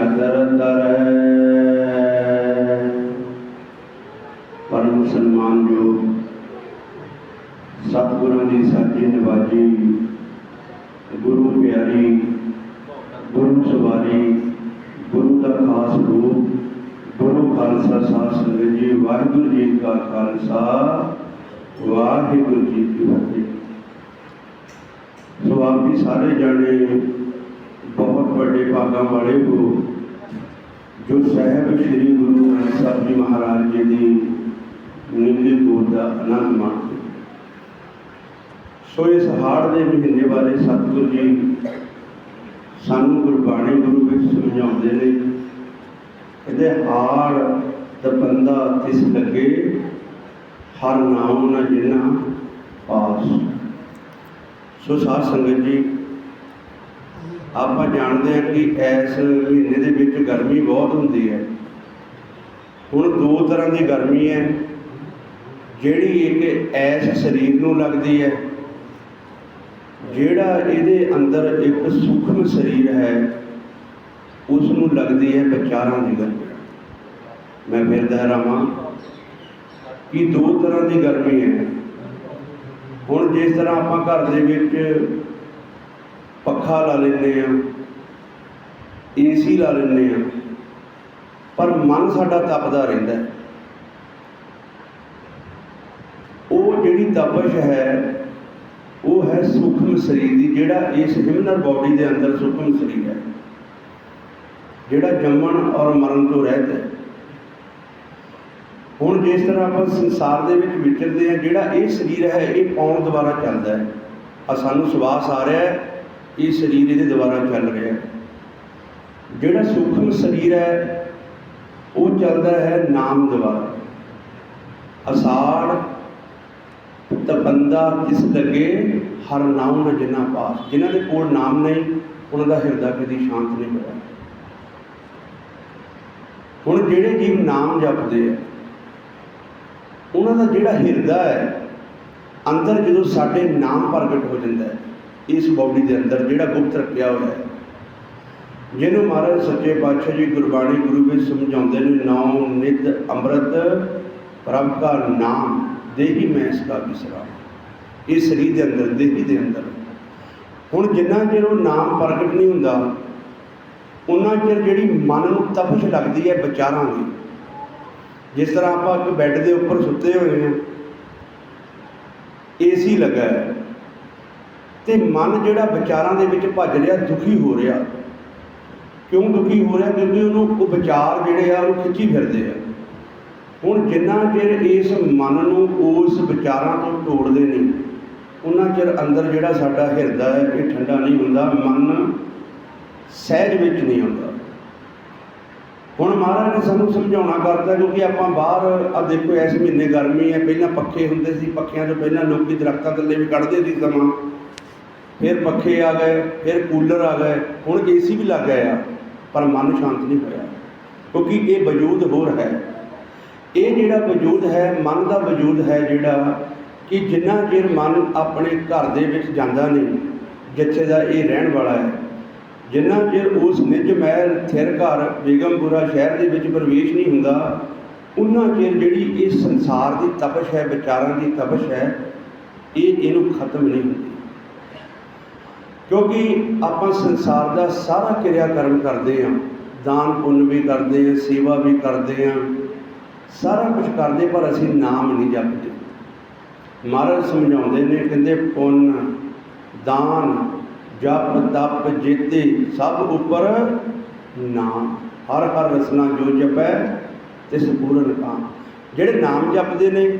ਮਾਥੇ ਸ਼ਤਰ ਤਰੈ ਪਰਮ ਸਨਮਾਨਯੋਗ ਸਤਿਗੁਰਾਂ ਦੀ ਸਾਜੀ ਨਵਾਜੀ, ਗੁਰੂ ਪਿਆਰੀ, ਗੁਰੂ ਸਵਾਰੀ ਗੁਰੂ ਦਾ ਖਾਸ ਰੂਪ, ਗੁਰੂ ਖਾਲਸਾ ਸਾਹਿਬ ਸੰਗਤ ਜੀ, ਵਾਹਿਗੁਰੂ ਜੀ ਕਾ ਖਾਲਸਾ, ਵਾਹਿਗੁਰੂ ਜੀ ਕੀ ਫਤਿਹ। ਸੋ ਆਪ ਵੀ ਸਾਰੇ ਜਾਣੇ ਵੱਡੇ ਭਾਗਾਂ ਵਾਲੇ ਗੁਰੂ, ਜੋ ਸਾਹਿਬ ਸ੍ਰੀ ਗੁਰੂ ਗ੍ਰੰਥ ਸਾਹਿਬ ਜੀ ਮਹਾਰਾਜ ਜੀ ਦੀ ਨਿੰਦੀ ਗੋਦ ਦਾ ਆਨੰਦ ਮਾਣਦੇ ਸੋ ਇਸ ਹਾੜ ਦੇ ਮਹੀਨੇ ਬਾਰੇ ਸਤਿਗੁਰ ਜੀ ਸਾਨੂੰ ਗੁਰਬਾਣੀ ਗੁਰੂ ਵਿੱਚ ਸਮਝਾਉਂਦੇ ਨੇ, ਇਹਦੇ ਹਾੜ ਦਾ ਬੰਦਾ ਤਿਸ ਲੱਗੇ, ਹਰ ਨਾਮ ਨਾ ਜਿਨਾ ਪਾਸ। ਸੋ ਸਾਧ ਸੰਗਤ ਜੀ ਆਪਾਂ ਜਾਣਦੇ ਹਾਂ ਕਿ ਇਸ ਮਹੀਨੇ ਦੇ ਵਿੱਚ ਗਰਮੀ ਬਹੁਤ ਹੁੰਦੀ ਹੈ। ਹੁਣ ਦੋ ਤਰ੍ਹਾਂ ਦੀ ਗਰਮੀ ਹੈ। ਜਿਹੜੀ ਇੱਕ ਐਸ ਸਰੀਰ ਨੂੰ ਲੱਗਦੀ ਹੈ, ਜਿਹੜਾ ਇਹਦੇ ਅੰਦਰ ਇੱਕ ਸੂਖਮ ਸਰੀਰ ਹੈ, ਉਸ ਨੂੰ ਲੱਗਦੀ ਹੈ ਵਿਚਾਰਾਂ ਦੀ ਗਰਮੀ। ਮੈਂ ਫਿਰ ਦੁਹਰਾਵਾਂ ਕਿ ਦੋ ਤਰ੍ਹਾਂ ਦੀ ਗਰਮੀ ਹੈ। ਹੁਣ ਜਿਸ ਤਰ੍ਹਾਂ ਆਪਾਂ ਘਰ ਦੇ ਵਿੱਚ ਪੱਖਾ ਲਾ ਲੈਂਦੇ ਆ ਏਸੀ ਲਾ ਲੈਂਦੇ ਆ, ਪਰ ਮਨ ਸਾਡਾ ਤਪਦਾ ਰਹਿੰਦਾ ਉਹ ਜਿਹੜੀ ਤਪਸ਼ ਹੈ, ਉਹ ਹੈ ਸੂਖਮ ਸਰੀਰ ਦੀ, ਜਿਹੜਾ ਇਸ ਹਿਊਮਨ ਬਾਡੀ ਦੇ ਅੰਦਰ ਸੂਖਮ ਸਰੀਰ ਹੈ, ਜਿਹੜਾ ਜੰਮਣ ਔਰ ਮਰਨ ਤੋਂ ਰਹਿਤ ਹੈ। ਹੁਣ ਜਿਸ ਤਰ੍ਹਾਂ ਆਪਾਂ ਸੰਸਾਰ ਦੇ ਵਿੱਚ ਵਿਚਰਦੇ ਆ ਜਿਹੜਾ ਇਹ ਸਰੀਰ ਹੈ, ਇਹ ਕੌਣ ਦੁਆਰਾ ਚੱਲਦਾ ਹੈ। ਆ ਸਾਨੂੰ ਸਵਾਸ ਆ ਰਿਹਾ ਹੈ ਇਹ ਸਰੀਰ ਇਹਦੇ ਦੁਆਰਾ ਚੱਲ ਰਿਹਾ ਜਿਹੜਾ ਸੂਖਮ ਸਰੀਰ ਹੈ, ਉਹ ਚੱਲਦਾ ਹੈ ਨਾਮ ਦੁਆਰਾ। ਅਸਾੜ ਤਪੰਦਾ ਕਿਸ ਲੱਗੇ ਹਰ ਨਾਮ ਨ ਜਿਨਾ ਪਾਸ। ਜਿਨ੍ਹਾਂ ਦੇ ਕੋਲ ਨਾਮ ਨਹੀਂ, ਉਹਨਾਂ ਦਾ ਹਿਰਦਾ ਕਦੀ ਸ਼ਾਂਤ ਨਹੀਂ ਹੋਇਆ। ਹੁਣ ਜਿਹੜੇ ਜੀਵ ਨਾਮ ਜਪਦੇ ਆ, ਉਹਨਾਂ ਦਾ ਜਿਹੜਾ ਹਿਰਦਾ ਹੈ, ਅੰਦਰ ਜਦੋਂ ਸਾਡੇ ਨਾਮ ਪ੍ਰਗਟ ਹੋ ਜਾਂਦਾ ਹੈ ਇਸ ਬਾਡੀ ਦੇ ਅੰਦਰ ਜਿਹੜਾ ਗੁਪਤ ਰੱਖਿਆ ਹੋਇਆ ਹੈ। ਜਿਹਨੂੰ ਮਹਾਰਾਜ ਸੱਚੇ ਪਾਤਸ਼ਾਹ ਜੀ ਗੁਰਬਾਣੀ ਗੁਰੂ ਵਿੱਚ ਸਮਝਾਉਂਦੇ ਨੇ ਨਾਮ ਨਿਤ ਅੰਮ੍ਰਿਤ ਪ੍ਰਭ ਦਾ ਨਾਮ, ਦੇਹੀ ਮੈਂ ਇਸ ਦਾ ਵਿਸਰਾ ਇਹ ਸਰੀਰ ਦੇ ਅੰਦਰ, ਦੇਹੀ ਦੇ ਅੰਦਰ। ਹੁਣ ਜਿੰਨਾ ਚਿਰ ਉਹ ਨਾਮ ਪ੍ਰਗਟ ਨਹੀਂ ਹੁੰਦਾ ਉਹਨਾਂ ਚਿਰ ਜਿਹੜੀ ਮਨ ਨੂੰ ਤਪਸ਼ ਲੱਗਦੀ ਹੈ ਵਿਚਾਰਾਂ ਦੀ। ਜਿਸ ਤਰ੍ਹਾਂ ਆਪਾਂ ਇੱਕ ਬੈੱਡ ਦੇ ਉੱਪਰ ਸੁੱਤੇ ਹੋਏ ਹਾਂ, ਏਸੀ ਲੱਗਾ ਹੈ। ਤੇ ਮਨ ਜਿਹੜਾ ਵਿਚਾਰਾਂ ਦੇ ਵਿੱਚ ਭੱਜ ਰਿਹਾ, ਦੁਖੀ ਹੋ ਰਿਹਾ। ਕਿਉਂ ਦੁਖੀ ਹੋ ਰਿਹਾ? ਕਿਉਂਕਿ ਉਹਨੂੰ ਉਹ ਵਿਚਾਰ ਜਿਹੜੇ ਆ, ਉਹ ਖਿੱਚੀ ਫਿਰਦੇ ਆ। ਹੁਣ ਜਿੰਨਾ ਚਿਰ ਇਸ ਮਨ ਨੂੰ ਉਸ ਵਿਚਾਰਾਂ ਤੋਂ ਤੋੜਦੇ ਨਹੀਂ, ਉਹਨਾਂ ਚਿਰ ਅੰਦਰ ਜਿਹੜਾ ਸਾਡਾ ਹਿਰਦਾ ਹੈ, ਇਹ ਠੰਡਾ ਨਹੀਂ ਹੁੰਦਾ, ਮਨ ਸਹਿਜ ਵਿੱਚ ਨਹੀਂ ਆਉਂਦਾ। ਹੁਣ ਮਹਾਰਾਜ ਨੇ ਸਾਨੂੰ ਸਮਝਾਉਣਾ ਕਰਤਾ, ਕਿਉਂਕਿ ਆਪਾਂ ਬਾਹਰ ਆ ਦੇਖੋ, ਇਸ ਮਹੀਨੇ ਗਰਮੀ ਹੈ, ਪਹਿਲਾਂ ਪੱਖੇ ਹੁੰਦੇ ਸੀ, ਪੱਖਿਆਂ ਤੋਂ ਪਹਿਲਾਂ ਲੋਕੀ ਦਰਖਤਾਂ ਥੱਲੇ ਵੀ ਕੱਢਦੇ ਸੀ ਸਮਾਂ। ਫਿਰ ਪੱਖੇ ਆ ਗਏ, ਫਿਰ ਕੂਲਰ ਆ ਗਏ, ਹੁਣ ਏਸੀ ਵੀ ਲੱਗ ਗਏ ਆ, ਪਰ ਮਨ ਸ਼ਾਂਤ ਨਹੀਂ ਹੋਇਆ। ਕਿਉਂਕਿ ਇਹ ਵਜੂਦ ਹੋਰ ਹੈ। ਇਹ ਜਿਹੜਾ ਵਜੂਦ ਹੈ, ਮਨ ਦਾ ਵਜੂਦ ਹੈ ਜਿਹੜਾ ਕਿ ਜਿੰਨਾ ਚਿਰ ਮਨ ਆਪਣੇ ਘਰ ਦੇ ਵਿੱਚ ਜਾਂਦਾ ਨਹੀਂ, ਜਿੱਥੇ ਦਾ ਇਹ ਰਹਿਣ ਵਾਲਾ ਹੈ, ਜਿੰਨਾ ਚਿਰ ਉਸ ਨਿਜ ਮਹਿਲ, ਥਿਰ ਘਰ, ਬੇਗਮਪੁਰਾ ਸ਼ਹਿਰ ਦੇ ਵਿੱਚ ਪ੍ਰਵੇਸ਼ ਨਹੀਂ ਹੁੰਦਾ ਉਹਨਾਂ ਚਿਰ ਜਿਹੜੀ ਇਹ ਸੰਸਾਰ ਦੀ ਤਪਸ਼ ਹੈ, ਵਿਚਾਰਾਂ ਦੀ ਤਪਸ਼ ਹੈ, ਇਹ ਇਹਨੂੰ ਖਤਮ ਨਹੀਂ ਹੁੰਦੀ। ਕਿਉਂਕਿ ਆਪਾਂ ਸੰਸਾਰ ਦਾ ਸਾਰਾ ਕਿਰਿਆ ਕਰਮ ਕਰਦੇ ਹਾਂ। ਦਾਨ, ਪੁੰਨ ਵੀ ਕਰਦੇ ਹਾਂ, ਸੇਵਾ ਵੀ ਕਰਦੇ ਹਾਂ। ਸਾਰਾ ਕੁਝ ਕਰਦੇ ਪਰ ਅਸੀਂ ਨਾਮ ਨਹੀਂ ਜਪਦੇ। ਮਹਾਰਾਜ ਸਮਝਾਉਂਦੇ ਨੇ, ਕਹਿੰਦੇ ਪੁੰਨ, ਦਾਨ, ਜਪ, ਤਪ, ਜੇਤੇ ਸਭ ਉੱਪਰ ਨਾਮ। ਹਰ ਹਰ ਰਸਨਾ ਜੋ ਜਪੈ, ਤਿਸ ਪੂਰਨ ਕਾਮ ਜਿਹੜੇ ਨਾਮ ਜਪਦੇ ਨੇ,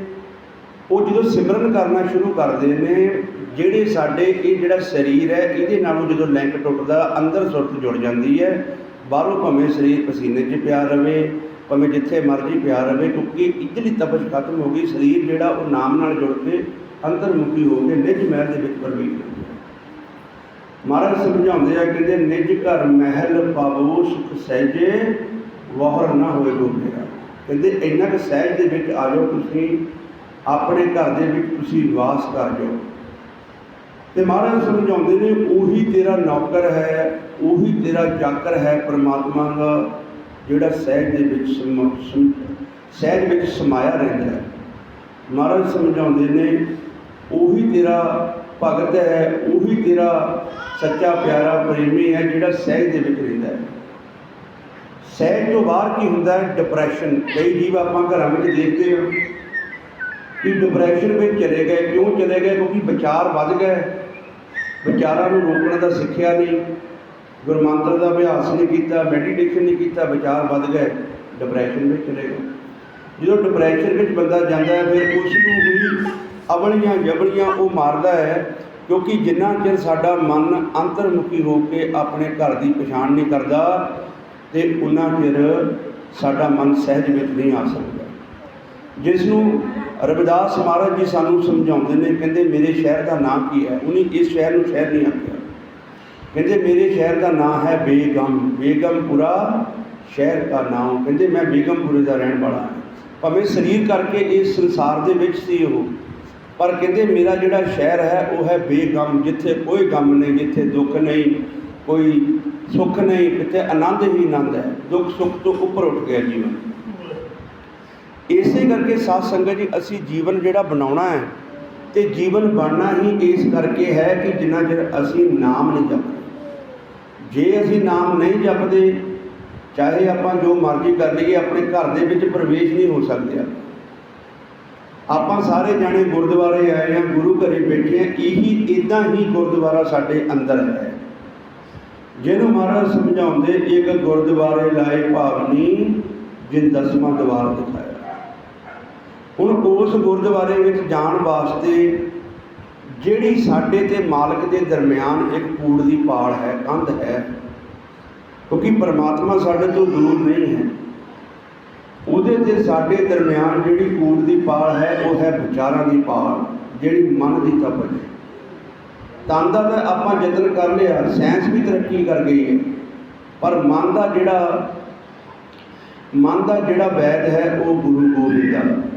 ਉਹ ਜਦੋਂ ਸਿਮਰਨ ਕਰਨਾ ਸ਼ੁਰੂ ਕਰਦੇ ਨੇ ਜਿਹੜੇ ਸਾਡੇ, ਇਹ ਜਿਹੜਾ ਸਰੀਰ ਹੈ, ਇਹਦੇ ਨਾਲੋਂ ਜਦੋਂ ਲਿੰਕ ਟੁੱਟਦਾ, ਅੰਦਰ ਸੁਰਤ ਜੁੜ ਜਾਂਦੀ ਹੈ। ਬਾਹਰੋਂ ਭਾਵੇਂ ਸਰੀਰ ਪਸੀਨੇ 'ਚ ਪਿਆ ਰਵੇ, ਭਾਵੇਂ ਜਿੱਥੇ ਮਰਜ਼ੀ ਪਿਆ ਰਵੇ, ਕਿਉਂਕਿ ਇਜਲੀ ਤਪਸ਼ ਖਤਮ ਹੋ ਗਈ, ਸਰੀਰ ਜਿਹੜਾ ਉਹ ਨਾਮ ਨਾਲ ਜੁੜ ਕੇ ਅੰਤਰਮੁਖੀ ਹੋ ਕੇ ਨਿਜ ਮਹਿਲ ਦੇ ਵਿੱਚ ਪ੍ਰਵੇਸ਼ ਹੋ ਗਿਆ ਮਹਾਰਾਜ ਸਮਝਾਉਂਦੇ ਆ, ਕਹਿੰਦੇ, ਨਿਜ ਘਰ ਮਹਿਲ ਪਾਵੋ, ਸੁਖ ਸਹਿਜੇ, ਵਾਹਰ ਨਾ ਹੋਏ ਗੋਬੇਰਾ ਕਹਿੰਦੇ, ਇੰਨਾ ਕੁ ਸਹਿਜ ਦੇ ਵਿੱਚ ਆ ਜਾਓ ਤੁਸੀਂ, ਆਪਣੇ ਘਰ ਦੇ ਵਿੱਚ ਤੁਸੀਂ ਵਾਸ ਕਰ ਜਾਓ। ਤੇ ਮਹਾਰਾਜ ਸਮਝਾਉਂਦੇ ਨੇ, ਉਹੀ ਤੇਰਾ ਨੌਕਰ ਹੈ, ਉਹੀ ਤੇਰਾ ਚਾਕਰ ਹੈ ਪ੍ਰਮਾਤਮਾ ਦਾ, ਜਿਹੜਾ ਸਹਿਜ ਦੇ ਵਿੱਚ ਸਮ- ਸਹਿਜ ਵਿੱਚ ਸਮਾਇਆ ਰਹਿੰਦਾ ਹੈ। ਮਹਾਰਾਜ ਸਮਝਾਉਂਦੇ ਨੇ, ਉਹੀ ਤੇਰਾ ਭਗਤ ਹੈ, ਉਹੀ ਤੇਰਾ ਸੱਚਾ ਪਿਆਰਾ ਪ੍ਰੇਮੀ ਹੈ, ਜਿਹੜਾ ਸਹਿਜ ਦੇ ਵਿੱਚ ਰਹਿੰਦਾ ਹੈ। ਸਹਿਜ ਤੋਂ ਬਾਹਰ ਕੀ ਹੁੰਦਾ ਹੈ? ਡਿਪਰੈਸ਼ਨ ਕਈ ਜੀਵ ਆਪਾਂ ਘਰਾਂ ਵਿੱਚ ਦੇਖਦੇ ਹਾਂ ਕਿ ਡਿਪਰੈਸ਼ਨ ਵਿੱਚ ਚਲੇ ਗਏ, ਕਿਉਂ ਚਲੇ ਗਏ? ਕਿਉਂਕਿ ਵਿਚਾਰ ਵੱਧ ਗਏ। ਵਿਚਾਰਾਂ ਨੂੰ ਰੋਕਣ ਦਾ ਸਿੱਖਿਆ ਨਹੀਂ, ਗੁਰਮੰਤਰ ਦਾ ਅਭਿਆਸ ਨਹੀਂ ਕੀਤਾ ਮੈਡੀਟੇਸ਼ਨ ਨਹੀਂ ਕੀਤਾ, ਵਿਚਾਰ ਵੱਧ ਗਏ ਡਿਪਰੈਸ਼ਨ ਵਿੱਚ ਚਲੇ ਗਏ। ਜਦੋਂ ਡਿਪਰੈਸ਼ਨ ਵਿੱਚ ਬੰਦਾ ਜਾਂਦਾ ਹੈ, ਫਿਰ ਉਸ ਨੂੰ ਵੀ ਅਵਲੀਆਂ ਜਬਲੀਆਂ ਉਹ ਮਾਰਦਾ ਹੈ, ਕਿਉਂਕਿ ਜਿੰਨਾ ਚਿਰ ਸਾਡਾ ਮਨ ਅੰਤਰਮੁਖੀ ਹੋ ਕੇ ਆਪਣੇ ਘਰ ਦੀ ਪਛਾਣ ਨਹੀਂ ਕਰਦਾ, ਤੇ ਉਹਨਾਂ ਚਿਰ ਸਾਡਾ ਮਨ ਸਹਿਜ ਵਿੱਚ ਨਹੀਂ ਆ ਸਕਦਾ। ਜਿਸ ਨੂੰ ਰਵਿਦਾਸ ਮਹਾਰਾਜ ਜੀ ਸਾਨੂੰ ਸਮਝਾਉਂਦੇ ਨੇ, ਕਹਿੰਦੇ ਮੇਰੇ ਸ਼ਹਿਰ ਦਾ ਨਾਮ ਕੀ ਹੈ? ਉਹਨੇ ਇਸ ਸ਼ਹਿਰ ਨੂੰ ਸ਼ਹਿਰ ਨਹੀਂ ਆਖਿਆ। ਕਹਿੰਦੇ ਮੇਰੇ ਸ਼ਹਿਰ ਦਾ ਨਾਮ ਹੈ ਬੇਗਮ ਬੇਗਮਪੁਰਾ ਸ਼ਹਿਰ ਦਾ ਨਾਮ ਕਹਿੰਦੇ ਮੈਂ ਬੇਗਮਪੁਰੇ ਦਾ ਰਹਿਣ ਵਾਲਾ ਹਾਂ। ਭਾਵੇਂ ਸਰੀਰ ਕਰਕੇ ਇਸ ਸੰਸਾਰ ਦੇ ਵਿੱਚ ਸੀ ਉਹ, ਪਰ ਕਹਿੰਦੇ ਮੇਰਾ ਜਿਹੜਾ ਸ਼ਹਿਰ ਹੈ, ਉਹ ਹੈ ਬੇਗਮ, ਜਿੱਥੇ ਕੋਈ ਗਮ ਨਹੀਂ, ਜਿੱਥੇ ਦੁੱਖ ਨਹੀਂ, ਕੋਈ ਸੁੱਖ ਨਹੀਂ, ਕਿਤੇ ਆਨੰਦ ਹੀ ਆਨੰਦ ਹੈ। ਦੁੱਖ ਸੁੱਖ ਤੋਂ ਉੱਪਰ ਉੱਠ ਗਿਆ ਜੀਵਨ। ਇਸੇ ਕਰਕੇ ਸਾਧ ਸੰਗਤ ਜੀ, ਅਸੀਂ ਜੀਵਨ ਜਿਹੜਾ ਬਣਾਉਣਾ ਹੈ ਤੇ ਜੀਵਨ ਬਣਨਾ ਹੀ ਇਸ ਕਰਕੇ ਹੈ ਕਿ ਜਿੰਨਾ ਚਿਰ ਅਸੀਂ ਨਾਮ ਨਹੀਂ ਜਪਦੇ। ਜੇ ਅਸੀਂ ਨਾਮ ਨਹੀਂ ਜਪਦੇ, ਚਾਹੇ ਆਪਾਂ ਜੋ ਮਰਜ਼ੀ ਕਰ ਲਈਏ, ਆਪਣੇ ਘਰ ਦੇ ਵਿੱਚ ਪ੍ਰਵੇਸ਼ ਨਹੀਂ ਹੋ ਸਕਦੇ ਆਪਾਂ। ਸਾਰੇ ਜਾਣੇ ਗੁਰਦੁਆਰੇ ਆਏ ਆ ਗੁਰੂ ਘਰੇ ਬੈਠੇ ਆ ਇਹੀ ਇਦਾਂ ਹੀ ਗੁਰਦੁਆਰਾ ਸਾਡੇ ਅੰਦਰ ਹੈ। ਜਿਹਨੂੰ ਮਹਾਰਾਜ ਸਮਝਾਉਂਦੇ, ਇੱਕ ਗੁਰਦੁਆਰੇ ਲਾਏ ਭਾਵਨੀ ਜਿਨ ਦਸਵਾਂ ਦਵਾਰ ਦਿਖਾਇਆ। ਹੁਣ ਉਸ ਗੁਰਦੁਆਰੇ ਵਿੱਚ ਜਾਣ ਵਾਸਤੇ ਜਿਹੜੀ ਸਾਡੇ ਤੇ ਮਾਲਕ ਦੇ ਦਰਮਿਆਨ ਇੱਕ ਕੂੜ ਦੀ ਪਾਲ ਹੈ, ਕੰਧ ਹੈ, ਕਿਉਂਕਿ ਪਰਮਾਤਮਾ ਸਾਡੇ ਤੋਂ ਦੂਰ ਨਹੀਂ ਹੈ। ਉਹਦੇ ਤੇ ਸਾਡੇ ਦਰਮਿਆਨ ਜਿਹੜੀ ਕੂੜ ਦੀ ਪਾਲ ਹੈ, ਉਹ ਹੈ ਵਿਚਾਰਾਂ ਦੀ ਪਾਲ, ਜਿਹੜੀ ਮਨ ਦੀ ਤਪਜ ਹੈ। ਤਨ ਦਾ ਤਾਂ ਆਪਾਂ ਯਤਨ ਕਰ ਲਿਆ ਸਾਇੰਸ ਵੀ ਤਰੱਕੀ ਕਰ ਗਈ ਹੈ, ਪਰ ਮਨ ਦਾ ਜਿਹੜਾ ਮਨ ਦਾ ਜਿਹੜਾ ਵੈਦ ਹੈ, ਉਹ ਗੁਰੂ ਗੋਬਿੰਦ ਦਾ।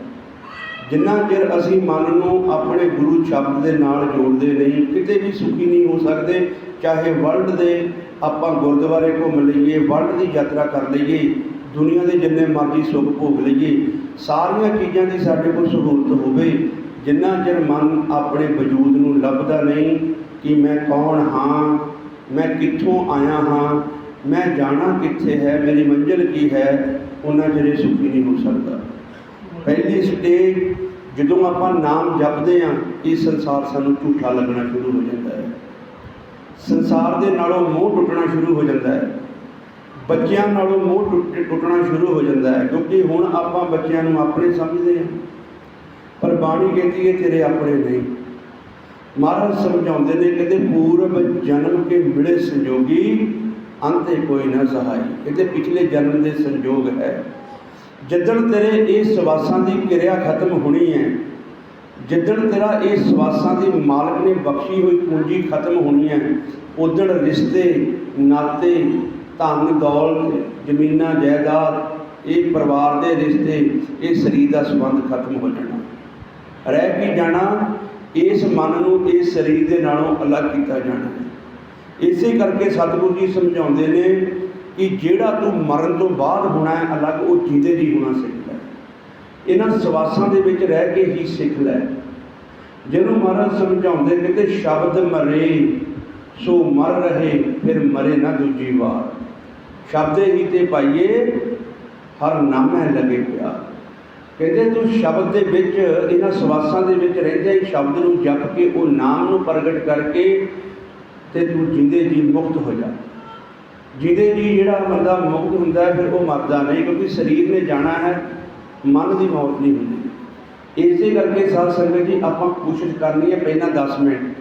ਜਿੰਨਾ ਚਿਰ ਅਸੀਂ ਮਨ ਨੂੰ ਆਪਣੇ ਗੁਰੂ ਸ਼ਬਦ ਦੇ ਨਾਲ ਜੋੜਦੇ ਨਹੀਂ, ਕਿਤੇ ਵੀ ਸੁਖੀ ਨਹੀਂ ਹੋ ਸਕਦੇ, ਚਾਹੇ ਵਰਲਡ ਦੇ ਆਪਾਂ ਗੁਰਦੁਆਰੇ ਘੁੰਮ ਲਈਏ ਵਰਲਡ ਦੀ ਯਾਤਰਾ ਕਰ ਲਈਏ, ਦੁਨੀਆ ਦੇ ਜਿੰਨੇ ਮਰਜ਼ੀ ਸੁੱਖ ਭੋਗ ਲਈਏ, ਸਾਰੀਆਂ ਚੀਜ਼ਾਂ ਦੀ ਸਾਡੇ ਕੋਲ ਸਹੂਲਤ ਹੋਵੇ, ਜਿੰਨਾ ਚਿਰ ਮਨ ਆਪਣੇ ਵਜੂਦ ਨੂੰ ਲੱਭਦਾ ਨਹੀਂ ਕਿ ਮੈਂ ਕੌਣ ਹਾਂ, ਮੈਂ ਕਿੱਥੋਂ ਆਇਆ ਹਾਂ, ਮੈਂ ਜਾਣਾ ਕਿੱਥੇ ਹੈ, ਮੇਰੀ ਮੰਜ਼ਿਲ ਕੀ ਹੈ, ਉਹਨਾਂ ਚਿਰ ਸੁਖੀ ਨਹੀਂ ਹੋ ਸਕਦਾ। ਪਹਿਲੀ ਸਟੇਜ ਜਦੋਂ ਆਪਾਂ ਨਾਮ ਜਪਦੇ ਹਾਂ, ਇਹ ਸੰਸਾਰ ਸਾਨੂੰ ਝੂਠਾ ਲੱਗਣਾ ਸ਼ੁਰੂ ਹੋ ਜਾਂਦਾ ਹੈ। ਸੰਸਾਰ ਦੇ ਨਾਲੋਂ ਮੋਹ ਟੁੱਟਣਾ ਸ਼ੁਰੂ ਹੋ ਜਾਂਦਾ ਹੈ। ਬੱਚਿਆਂ ਨਾਲੋਂ ਮੋਹ ਟੁੱਟ, ਟੁੱਟਣਾ ਸ਼ੁਰੂ ਹੋ ਜਾਂਦਾ ਹੈ, ਕਿਉਂਕਿ ਹੁਣ ਆਪਾਂ ਬੱਚਿਆਂ ਨੂੰ ਆਪਣੇ ਸਮਝਦੇ ਹਾਂ। ਪਰ ਬਾਣੀ ਕਹਿੰਦੀ ਹੈ, ਤੇਰੇ ਆਪਣੇ ਨਹੀਂ। ਮਹਾਰਾਜ ਸਮਝਾਉਂਦੇ ਨੇ ਕਹਿੰਦੇ ਪੂਰਬ ਜਨਮ ਕੇ ਮਿਲੇ ਸੰਜੋਗੀ, ਅੰਤੇ ਕੋਈ ਨਾ ਸਹਾਈ। ਕਹਿੰਦੇ ਪਿਛਲੇ ਜਨਮ ਦੇ ਸੰਜੋਗ ਹੈ। ਜਿੱਦਣ ਤੇਰੇ ਇਹ ਸਵਾਸਾਂ ਦੀ ਕਿਰਿਆ ਖਤਮ ਹੋਣੀ ਹੈ, ਜਿੱਦਣ ਤੇਰਾ ਇਹ ਸਵਾਸਾਂ ਦੀ ਮਾਲਕ ਨੇ ਬਖਸ਼ੀ ਹੋਈ ਪੂੰਜੀ ਖਤਮ ਹੋਣੀ ਹੈ, ਉਦਣ ਰਿਸ਼ਤੇ, ਨਾਤੇ, ਧਨ, ਦੌਲਤ, ਜ਼ਮੀਨਾਂ, ਜਾਇਦਾਦ, ਇਹ ਪਰਿਵਾਰ ਦੇ ਰਿਸ਼ਤੇ, ਇਹ ਸਰੀਰ ਦਾ ਸੰਬੰਧ ਖਤਮ ਹੋ ਜਾਣਾ। ਰਹਿ ਕੇ ਜਾਣਾ, ਇਸ ਮਨ ਨੂੰ, ਇਸ ਸਰੀਰ ਦੇ ਨਾਲੋਂ ਅਲੱਗ ਕੀਤਾ ਜਾਣਾ ਇਸੇ ਕਰਕੇ ਸਤਿਗੁਰੂ ਜੀ ਸਮਝਾਉਂਦੇ ਨੇ ਕਿ ਜਿਹੜਾ ਤੂੰ ਮਰਨ ਤੋਂ ਬਾਅਦ ਹੋਣਾ ਹੈ, ਅਲੱਗ ਉਹ ਜੀਂਦੇ ਜੀ ਹੋਣਾ ਸਿੱਖ ਲੈ। ਇਹਨਾਂ ਸਵਾਸਾਂ ਦੇ ਵਿੱਚ ਰਹਿ ਕੇ ਹੀ ਸਿੱਖ ਲੈ। ਜਿਹਨੂੰ ਮਹਾਰਾਜ ਸਮਝਾਉਂਦੇ ਕਹਿੰਦੇ ਸ਼ਬਦ ਮਰੇ, ਸੋ ਮਰ ਰਹੇ, ਫਿਰ ਮਰੇ ਨਾ ਦੂਜੀ ਵਾਰ। ਸ਼ਬਦੇ ਹੀ ਤੇ ਪਾਈਏ, ਹਰ ਨਾਮ ਹੈ ਲਗੇ ਪਿਆ। ਕਹਿੰਦੇ ਤੂੰ ਸ਼ਬਦ ਦੇ ਵਿੱਚ, ਇਹਨਾਂ ਸਵਾਸਾਂ ਦੇ ਵਿੱਚ ਰਹਿੰਦੇ ਹੀ ਸ਼ਬਦ ਨੂੰ ਜਪ ਕੇ ਉਹ ਨਾਮ ਨੂੰ ਪ੍ਰਗਟ ਕਰਕੇ ਤੇ ਤੂੰ ਜਿੰਦੇ ਜੀ ਮੁਕਤ ਹੋ ਜਾ। ਜਿਹਦੇ ਜੀ ਜਿਹੜਾ ਬੰਦਾ ਮੁਕਤ ਹੁੰਦਾ ਫਿਰ ਉਹ ਮਰਦਾ ਨਹੀਂ, ਕਿਉਂਕਿ ਸਰੀਰ ਨੇ ਜਾਣਾ ਹੈ, ਮਨ ਦੀ ਮੌਤ ਨਹੀਂ ਹੁੰਦੀ। ਇਸੇ ਕਰਕੇ ਸਾਧ ਸੰਗਤ ਜੀ, ਆਪਾਂ ਕੋਸ਼ਿਸ਼ ਕਰਨੀ ਹੈ ਪਹਿਲਾਂ 10 ਮਿੰਟ।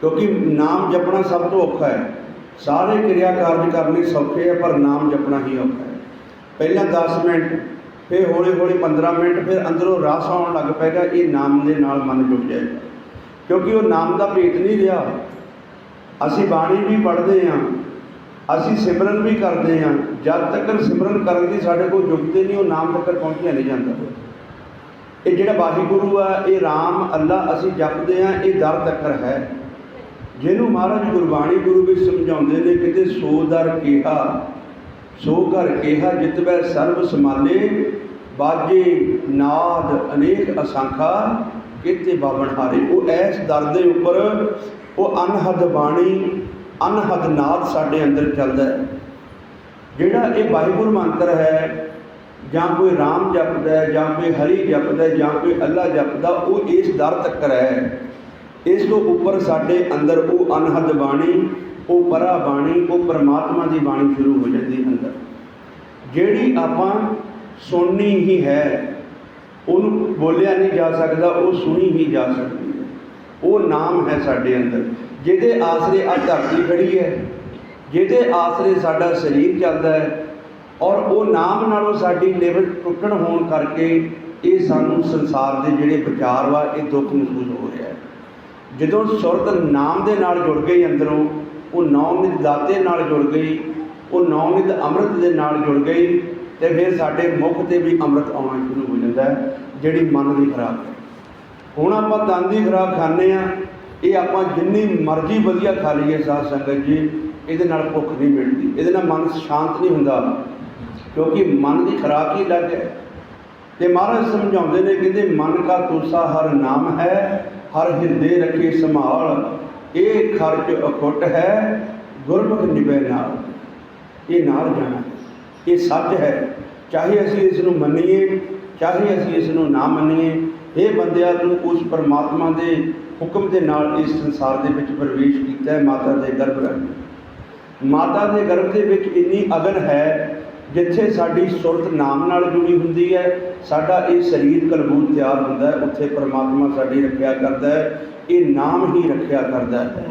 ਕਿਉਂਕਿ ਨਾਮ ਜਪਣਾ ਸਭ ਤੋਂ ਔਖਾ ਹੈ। ਸਾਰੇ ਕਿਰਿਆ ਕਾਰਜ ਕਰਨੇ ਸੌਖੇ ਹੈ ਪਰ ਨਾਮ ਜਪਣਾ ਹੀ ਔਖਾ ਹੈ। ਪਹਿਲਾਂ 10 ਮਿੰਟ, ਫਿਰ ਹੌਲੀ ਹੌਲੀ 15 ਮਿੰਟ, ਫਿਰ ਅੰਦਰੋਂ ਰਸ ਆਉਣ ਲੱਗ ਪਏਗਾ ਇਹ ਨਾਮ ਦੇ ਨਾਲ ਮਨ ਜੁੜ ਜਾਏਗਾ। ਕਿਉਂਕਿ ਉਹ ਨਾਮ ਦਾ ਭੇਤ ਨਹੀਂ ਰਿਹਾ। ਅਸੀਂ ਬਾਣੀ ਵੀ ਪੜ੍ਹਦੇ ਹਾਂ ਅਸੀਂ ਸਿਮਰਨ ਵੀ ਕਰਦੇ ਹਾਂ। ਜਦ ਤੱਕ ਸਿਮਰਨ ਕਰਨ ਦੀ ਸਾਡੇ ਕੋਲ ਯੁਕਤੀ ਨਹੀਂ, ਉਹ ਨਾਮ ਤੱਕ ਪਹੁੰਚਿਆ ਨਹੀਂ ਜਾਂਦਾ। ਇਹ ਜਿਹੜਾ ਵਾਹਿਗੁਰੂ ਆ, ਇਹ RAM ਅੱਲਾ ਅਸੀਂ ਜਪਦੇ ਹਾਂ, ਇਹ ਦਰ ਤੱਕ ਹੈ। ਜਿਹਨੂੰ ਮਹਾਰਾਜ ਗੁਰਬਾਣੀ ਗੁਰੂ ਵਿੱਚ ਸਮਝਾਉਂਦੇ ਨੇ, ਕਿਤੇ ਸੋ ਦਰ ਕਿਹਾ, ਸੋ ਘਰ ਕਿਹਾ ਜਿਤਵੈ ਸਰਬ ਸਮਾਲੇ, ਬਾਜੇ ਨਾਦ ਅਨੇਕ ਅਸੰਖਾ, ਕਿਤੇ ਬਾਵਣ ਹਾਰੇ। ਉਹ ਐਸ ਦਰ ਦੇ ਉੱਪਰ, ਉਹ ਅਨਹਦ ਬਾਣੀ ਅਨਹਦ ਨਾਦ ਸਾਡੇ ਅੰਦਰ ਚੱਲਦਾ ਹੈ। ਜਿਹੜਾ ਇਹ ਵਾਹਿਗੁਰੂ ਮੰਤਰ ਹੈ, ਜਾਂ ਕੋਈ ਰਾਮ ਜਪਦਾ ਹੈ, ਜਾਂ ਕੋਈ ਹਰੀ ਜਪਦਾ ਹੈ, ਜਾਂ ਕੋਈ ਅੱਲਾ ਜਪਦਾ, ਉਹ ਇਸ ਦਰ ਤੱਕ ਹੈ। ਇਸ ਤੋਂ ਉੱਪਰ ਸਾਡੇ ਅੰਦਰ ਉਹ ਅਨਹਦ ਬਾਣੀ, ਉਹ ਪਰਾ ਬਾਣੀ, ਉਹ ਪਰਮਾਤਮਾ ਦੀ ਬਾਣੀ ਸ਼ੁਰੂ ਹੋ ਜਾਂਦੀ ਅੰਦਰ। ਜਿਹੜੀ ਆਪਾਂ ਸੁਣਨੀ ਹੀ ਹੈ, ਉਹਨੂੰ ਬੋਲਿਆ ਨਹੀਂ ਜਾ ਸਕਦਾ, ਉਹ ਸੁਣੀ ਹੀ ਜਾ ਸਕਦੀ ਹੈ। ਉਹ ਨਾਮ ਹੈ ਸਾਡੇ ਅੰਦਰ। ਜਿਹਦੇ ਆਸਰੇ ਆ ਧਰਤੀ ਖੜੀ ਹੈ, ਜਿਹਦੇ ਆਸਰੇ ਸਾਡਾ ਸਰੀਰ ਚੱਲਦਾ ਹੈ ਔਰ ਉਹ ਨਾਮ ਨਾਲੋਂ ਸਾਡੀ ਲਿਵ ਟੁੱਟਣ ਹੋਣ ਕਰਕੇ ਇਹ ਸਾਨੂੰ ਸੰਸਾਰ ਦੇ ਜਿਹੜੇ ਵਿਚਾਰ ਵਾ, ਇਹ ਦੁੱਖ ਮਹਿਸੂਸ ਹੋ ਰਿਹਾ ਹੈ। ਜਦੋਂ ਸੁਰਤ ਨਾਮ ਦੇ ਨਾਲ ਜੁੜ ਗਈ ਅੰਦਰੋਂ, ਉਹ ਨੌਮਿਤ ਦਾਤੇ ਨਾਲ ਜੁੜ ਗਈ, ਉਹ ਨੌਮਿਤ ਅੰਮ੍ਰਿਤ ਦੇ ਨਾਲ ਜੁੜ ਗਈ ਤੇ ਫਿਰ ਸਾਡੇ ਮੁਖ ਤੇ ਵੀ ਅੰਮ੍ਰਿਤ ਆਉਣਾ ਸ਼ੁਰੂ ਹੋ ਜਾਂਦਾ ਜਿਹੜੀ ਮਨ ਦੀ ਖੁਰਾਕ ਹੈ। ਹੁਣ ਆਪਾਂ ਤਨ ਦੀ ਖੁਰਾਕ ਖਾਂਦੇ ਆ ਇਹ ਆਪਾਂ ਜਿੰਨੀ ਮਰਜ਼ੀ ਵਧੀਆ ਖਾ ਲਈਏ ਸਾਧ ਸੰਗਤ ਜੀ, ਇਹਦੇ ਨਾਲ ਭੁੱਖ ਨਹੀਂ ਮਿਟਦੀ ਇਹਦੇ ਨਾਲ ਮਨ ਸ਼ਾਂਤ ਨਹੀਂ ਹੁੰਦਾ। ਕਿਉਂਕਿ ਮਨ ਦੀ ਖੁਰਾਕ ਹੀ ਅਲੱਗ ਹੈ। ਤੇ ਮਹਾਰਾਜ ਸਮਝਾਉਂਦੇ ਨੇ, ਕਹਿੰਦੇ, ਮਨ ਕਾ ਤੋਸਾ ਹਰ ਨਾਮ ਹੈ, ਹਰ ਹਿਰਦੇ ਰੱਖੇ ਸੰਭਾਲ। ਇਹ ਖਰਚ ਅਖੁੱਟ ਹੈ, ਗੁਰਮੁਖ ਨਿਭੈ ਨਾਲ। ਇਹ ਨਾਲ ਜਾਣਾ। ਇਹ ਸੱਚ ਹੈ। ਚਾਹੇ ਅਸੀਂ ਇਸ ਨੂੰ ਮੰਨੀਏ, ਚਾਹੇ ਅਸੀਂ ਇਸ ਨੂੰ ਨਾ ਮੰਨੀਏ ਇਹ ਬੰਦਿਆ, ਤੂੰ ਉਸ ਪਰਮਾਤਮਾ ਦੇ ਹੁਕਮ ਦੇ ਨਾਲ ਇਸ ਸੰਸਾਰ ਦੇ ਵਿੱਚ ਪ੍ਰਵੇਸ਼ ਕੀਤਾ ਹੈ ਮਾਤਾ ਦੇ ਗਰਭ ਰਾਹੀਂ। ਮਾਤਾ ਦੇ ਗਰਭ ਦੇ ਵਿੱਚ ਇੰਨੀ ਅਗਨ ਹੈ, ਜਿੱਥੇ ਸਾਡੀ ਸੁਰਤ ਨਾਮ ਨਾਲ ਜੁੜੀ ਹੁੰਦੀ ਹੈ, ਸਾਡਾ ਇਹ ਸਰੀਰ ਕਲਬੂਤ ਤਿਆਰ ਹੁੰਦਾ ਹੈ, ਉੱਥੇ ਪਰਮਾਤਮਾ ਸਾਡੀ ਰੱਖਿਆ ਕਰਦਾ ਹੈ, ਇਹ ਨਾਮ ਹੀ ਰੱਖਿਆ ਕਰਦਾ ਹੈ।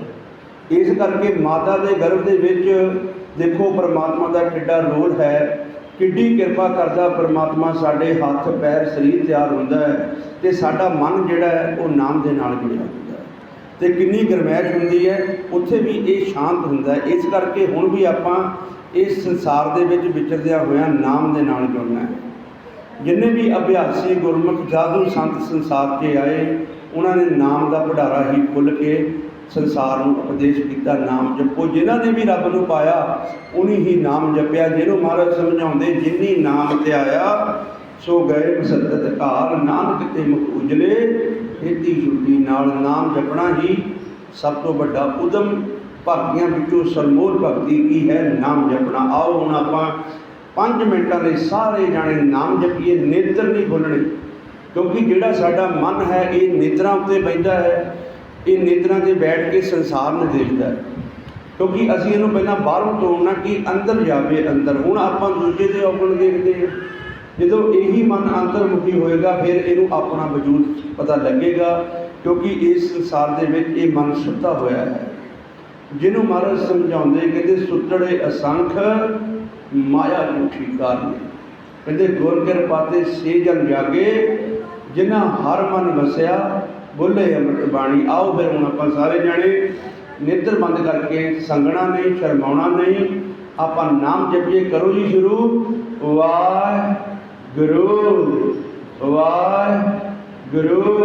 ਇਸ ਕਰਕੇ ਮਾਤਾ ਦੇ ਗਰਭ ਦੇ ਵਿੱਚ ਦੇਖੋ ਪਰਮਾਤਮਾ ਦਾ ਕਿੱਡਾ ਰੋਲ ਹੈ ਕਿੱਡੀ ਕਿਰਪਾ ਕਰਦਾ ਪਰਮਾਤਮਾ ਸਾਡੇ ਹੱਥ, ਪੈਰ, ਸਰੀਰ ਤਿਆਰ ਹੁੰਦਾ ਹੈ ਤੇ ਸਾਡਾ ਮਨ ਜਿਹੜਾ ਹੈ, ਉਹ ਨਾਮ ਦੇ ਨਾਲ ਜੁੜਿਆ ਹੁੰਦਾ ਹੈ। ਤੇ ਕਿੰਨੀ ਗਰਮੈਸ਼ ਹੁੰਦੀ ਹੈ, ਉੱਥੇ ਵੀ ਇਹ ਸ਼ਾਂਤ ਹੁੰਦਾ ਹੈ। ਇਸ ਕਰਕੇ ਹੁਣ ਵੀ ਆਪਾਂ ਇਸ ਸੰਸਾਰ ਦੇ ਵਿੱਚ ਵਿਚਰਦਿਆਂ ਹੋਇਆਂ ਨਾਮ ਦੇ ਨਾਲ ਜੁੜਨਾ ਹੈ। ਜਿੰਨੇ ਵੀ ਅਭਿਆਸੀ ਗੁਰਮੁਖ, ਜਾਦੂ ਸੰਤ ਸੰਸਾਰ 'ਚ ਆਏ, ਉਹਨਾਂ ਨੇ ਨਾਮ ਦਾ ਭੰਡਾਰਾ ਹੀ ਖੁੱਲ੍ਹ ਕੇ ਸੰਸਾਰ ਨੂੰ ਉਪਦੇਸ਼ ਕੀਤਾ ਨਾਮ ਜਪੋ। ਜਿਨ੍ਹਾਂ ਨੇ ਵੀ ਰੱਬ ਨੂੰ ਪਾਇਆ ਉਨੀ ਹੀ ਨਾਮ ਜਪਿਆ। ਜਿਹਨੂੰ ਮਹਾਰਾਜ ਸਮਝਾਉਂਦੇ, ਜਿਨੀ ਨਾਮ ਤੇ ਆਇਆ, ਸੋ ਗਏ ਮਸਦਤ ਘਾਲ। ਨਾਨਕ ਤੇ ਮੁਖ ਉਜਲੇ, ਖੇਤੀ ਛੁੱਟੀ ਨਾਲ ਨਾਮ ਜਪਣਾ ਹੀ ਸਭ ਤੋਂ ਵੱਡਾ ਉਦਮ। ਭਗਤੀਆਂ ਵਿੱਚੋਂ ਸਰਮੋਲ ਭਗਤੀ ਕੀ ਹੈ? ਨਾਮ ਜਪਣਾ। ਆਓ ਹੁਣ ਆਪਾਂ 5 ਮਿੰਟਾਂ ਲਈ ਸਾਰੇ ਜਾਣੇ ਨਾਮ ਜਪੀਏ, ਨੇਤਰ ਨਹੀਂ ਖੋਲਣੇ ਕਿਉਂਕਿ ਜਿਹੜਾ ਸਾਡਾ ਮਨ ਹੈ, ਇਹ ਨੇਤਰਾਂ ਉੱਤੇ ਬੈਠਾ ਹੈ। ਇਹ ਨੇਤਰਾਂ ਤੇ ਬੈਠ ਕੇ ਸੰਸਾਰ ਨੂੰ ਦੇਖਦਾ ਹੈ। ਕਿਉਂਕਿ ਅਸੀਂ ਇਹਨੂੰ ਪਹਿਲਾਂ ਬਾਹਰੋਂ ਤੋੜਨਾ, ਕਿ ਅੰਦਰ ਜਾਵੇ ਅੰਦਰ। ਹੁਣ ਆਪਾਂ ਦੂਜੇ ਦੇ ਔਗਣ ਦੇਖਦੇ ਹਾਂ। ਜਦੋਂ ਇਹੀ ਮਨ ਅੰਤਰਮੁਖੀ ਹੋਏਗਾ, ਫਿਰ ਇਹਨੂੰ ਆਪਣਾ ਵਜੂਦ ਪਤਾ ਲੱਗੇਗਾ, ਕਿਉਂਕਿ ਇਸ ਸੰਸਾਰ ਦੇ ਵਿੱਚ ਇਹ ਮਨ ਸੁੱਤਾ ਹੋਇਆ ਹੈ। ਜਿਹਨੂੰ ਮਹਾਰਾਜ ਸਮਝਾਉਂਦੇ ਕਹਿੰਦੇ, ਸੁੱਤੜੇ ਅਸੰਖ, ਮਾਇਆ ਝੂਠੀ ਕਾਰਨ ਕਹਿੰਦੇ, ਗੁਰ ਕਿਰਪਾ ਤੇ ਸੇ ਜਨ ਜਾਗੇ, ਜਿਨ੍ਹਾਂ ਹਰ ਮਨ ਵਸਿਆ ਬੋਲੇ ਅੰਮ੍ਰਿਤ ਬਾਣੀ। ਆਓ ਫਿਰ ਹੁਣ ਆਪਾਂ ਸਾਰੇ ਜਾਣੇ ਨੇਤਰ ਬੰਦ ਕਰਕੇ ਸੰਗਣਾ ਨਹੀਂ, ਸ਼ਰਮਾਉਣਾ ਨਹੀਂ, ਆਪਾਂ ਨਾਮ ਜਪੀਏ, ਕਰੋ ਜੀ ਸ਼ੁਰੂ। ਵਾਹਿਗੁਰੂ ਵਾਹਿਗੁਰੂ।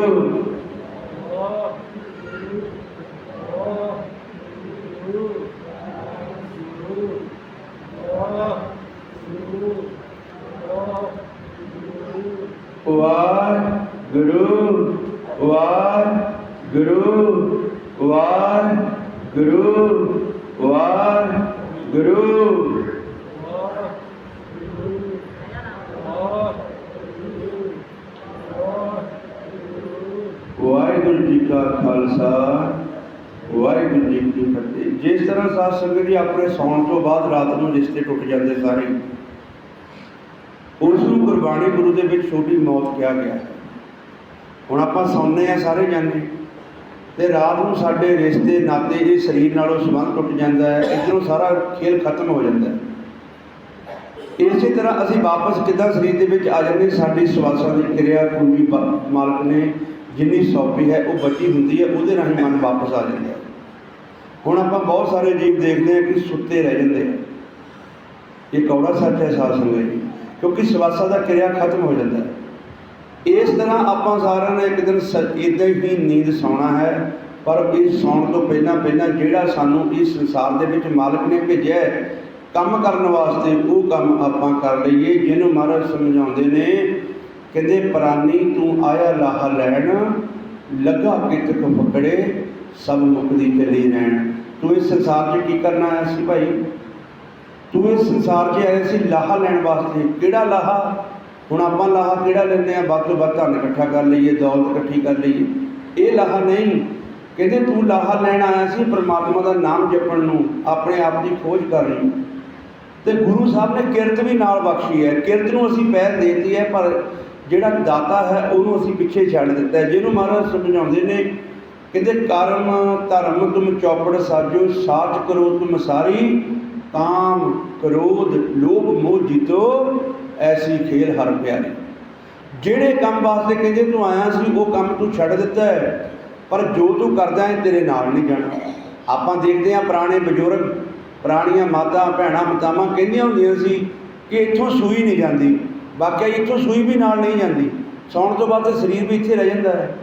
Дякую. ਟੁੱਟ ਜਾਂਦੇ ਸਾਰੇ। ਉਸ ਨੂੰ ਗੁਰਬਾਣੀ ਗੁਰੂ ਦੇ ਵਿੱਚ ਛੋਟੀ ਮੌਤ ਕਿਹਾ ਗਿਆ। ਹੈ। ਹੁਣ ਆਪਾਂ ਸੌਂਦੇ ਆ ਸਾਰੇ ਜਾਣੇ ਤੇ ਰਾਤ ਨੂੰ ਸਾਡੇ ਰਿਸ਼ਤੇ, ਨਾਤੇ ਇਹ ਸਰੀਰ ਨਾਲੋਂ ਸੰਬੰਧ ਟੁੱਟ ਜਾਂਦਾ ਹੈ, ਇੱਧਰੋਂ ਸਾਰਾ ਖੇਲ ਖਤਮ ਹੋ ਜਾਂਦਾ ਹੈ। ਇਸੇ ਤਰ੍ਹਾਂ ਅਸੀਂ ਵਾਪਸ ਕਿੱਦਾਂ ਸਰੀਰ ਦੇ ਵਿੱਚ ਆ ਜਾਂਦੇ? ਸਾਡੀ ਸਵਾਸਾਂ ਦੀ ਕਿਰਿਆ ਪੂਰੀ ਮਾਲਕ ਨੇ ਜਿੰਨੀ ਸੌਂਪੀ ਹੈ, ਉਹ ਬਚੀ ਹੁੰਦੀ ਹੈ, ਉਹਦੇ ਰਾਹੀਂ ਮਨ ਵਾਪਸ ਆ ਜਾਂਦਾ ਹੈ। ਹੁਣ ਆਪਾਂ ਬਹੁਤ ਸਾਰੇ ਜੀਵ ਦੇਖਦੇ ਹਾਂ ਕਿ ਸੁੱਤੇ ਰਹਿ ਜਾਂਦੇ ਆ। ਇਹ ਕੌੜਾ ਸੱਚ ਹੈ ਸਾਧ ਸੰਗਤ ਜੀ, ਕਿਉਂਕਿ ਸਵਾਸਾਂ ਦਾ ਕਿਰਿਆ ਖਤਮ ਹੋ ਜਾਂਦਾ ਹੈ। ਇਸ ਤਰ੍ਹਾਂ ਆਪਾਂ ਸਾਰਿਆਂ ਨੇ ਇੱਕ ਦਿਨ ਇਦਾਂ ਹੀ ਨੀਂਦ ਸੌਣਾ ਹੈ, ਪਰ ਇਸ ਸੌਣ ਤੋਂ ਪਹਿਲਾਂ ਪਹਿਲਾਂ ਜਿਹੜਾ ਸਾਨੂੰ ਇਸ ਸੰਸਾਰ ਦੇ ਵਿੱਚ ਮਾਲਕ ਨੇ ਭੇਜਿਆ ਕੰਮ ਕਰਨ ਵਾਸਤੇ ਉਹ ਕੰਮ ਆਪਾਂ ਕਰ ਲਈਏ, ਜਿਹਨੂੰ ਮਹਾਰਾਜ ਸਮਝਾਉਂਦੇ ਨੇ, ਕਹਿੰਦੇ, ਪ੍ਰਾਨੀ, ਤੂੰ ਆਇਆ ਲਾਹਾ ਲੈਣ, ਲੱਗਾ ਕਿਤਕ ਫਕੜੇ, ਸਭ ਮੁਕਦੀ ਚਲੀ ਰਹਿਣ। ਤੂੰ ਇਸ ਸੰਸਾਰ 'ਚ ਕੀ ਕਰਨਾ ਆਇਆ ਸੀ ਭਾਈ? ਤੂੰ ਇਸ ਸੰਸਾਰ 'ਚ ਆਇਆ ਸੀ ਲਾਹਾ ਲੈਣ ਵਾਸਤੇ। ਕਿਹੜਾ ਲਾਹਾ? ਹੁਣ ਆਪਾਂ ਲਾਹਾ ਕਿਹੜਾ ਲੈਂਦੇ ਆ? ਵੱਧ ਤੋਂ ਵੱਧ ਧਨ ਇਕੱਠਾ ਕਰ ਲਈਏ, ਦੌਲਤ ਇਕੱਠੀ ਕਰ ਲਈਏ। ਇਹ ਲਾਹਾ ਨਹੀਂ। ਕਹਿੰਦੇ ਤੂੰ ਲਾਹਾ ਲੈਣ ਆਇਆ ਸੀ, ਪ੍ਰਮਾਤਮਾ ਦਾ ਨਾਮ ਜਪਣ ਨੂੰ, ਆਪਣੇ ਆਪ ਦੀ ਖੋਜ ਕਰਨ ਨੂੰ ਤੇ ਗੁਰੂ ਸਾਹਿਬ ਨੇ ਕਿਰਤ ਵੀ ਨਾਲ ਬਖਸ਼ੀ ਹੈ। ਕਿਰਤ ਨੂੰ ਅਸੀਂ ਪਹਿਲ ਦੇਤੀ ਹੈ, ਪਰ ਜਿਹੜਾ ਦਾਤਾ ਹੈ, ਉਹਨੂੰ ਅਸੀਂ ਪਿੱਛੇ ਛੱਡ ਦਿੱਤਾ ਜਿਹਨੂੰ ਮਹਾਰਾਜ ਸਮਝਾਉਂਦੇ ਨੇ, ਕਹਿੰਦੇ, ਕਰਮ ਧਰਮ ਤੁਮ ਚੌਪੜ ਸਾਜੋ, ਸਾਚ ਕਰੋ ਤੁਮ ਸਾਰੀ ਕਾਮ ਕ੍ਰੋਧ ਲੋਭ ਮੋਹ ਜਿਤੋ, ਐਸੀ ਖੇਲ ਹਰ ਪਿਆਰੀ ਜਿਹੜੇ ਕੰਮ ਵਾਸਤੇ ਕਹਿੰਦੇ ਤੂੰ ਆਇਆ ਸੀ, ਉਹ ਕੰਮ ਤੂੰ ਛੱਡ ਦਿੱਤਾ ਹੈ, ਪਰ ਜੋ ਤੂੰ ਕਰਦਾ ਹੈ, ਤੇਰੇ ਨਾਲ ਨਹੀਂ ਜਾਣਾ। ਆਪਾਂ ਦੇਖਦੇ ਹਾਂ ਪੁਰਾਣੇ ਬਜ਼ੁਰਗ, ਪੁਰਾਣੀਆਂ ਮਾਤਾ, ਭੈਣਾਂ, ਮਾਤਾਵਾਂ ਕਹਿੰਦੀਆਂ ਹੁੰਦੀਆਂ ਸੀ ਕਿ ਇੱਥੋਂ ਸੂਈ ਨਹੀਂ ਜਾਂਦੀ। ਵਾਕਿਆ ਇੱਥੋਂ ਸੂਈ ਵੀ ਨਾਲ ਨਹੀਂ ਜਾਂਦੀ। ਸੌਣ ਤੋਂ ਬਾਅਦ ਸਰੀਰ ਵੀ ਇੱਥੇ ਰਹਿ ਜਾਂਦਾ ਹੈ।